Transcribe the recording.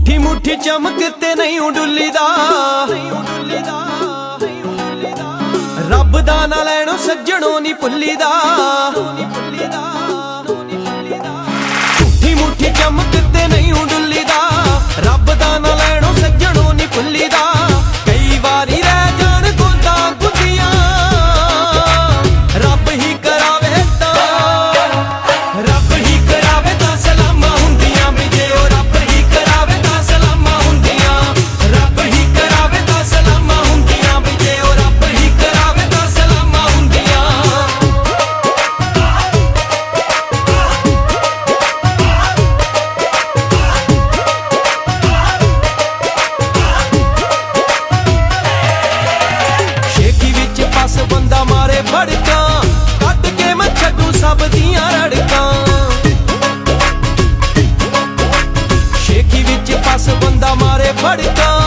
ਮੁੱਠੀ ਮੁੱਠੀ ਚਮਕ ਤੇ ਨਹੀਂ ਉਡੁੱਲੀ ਦਾ ਰੱਬ ਦਾ ਨਾ ਲੈਣੋ ਸੱਜਣੋ ਨਹੀਂ ਭੁੱਲੀਦਾ। ਫੜਦਾ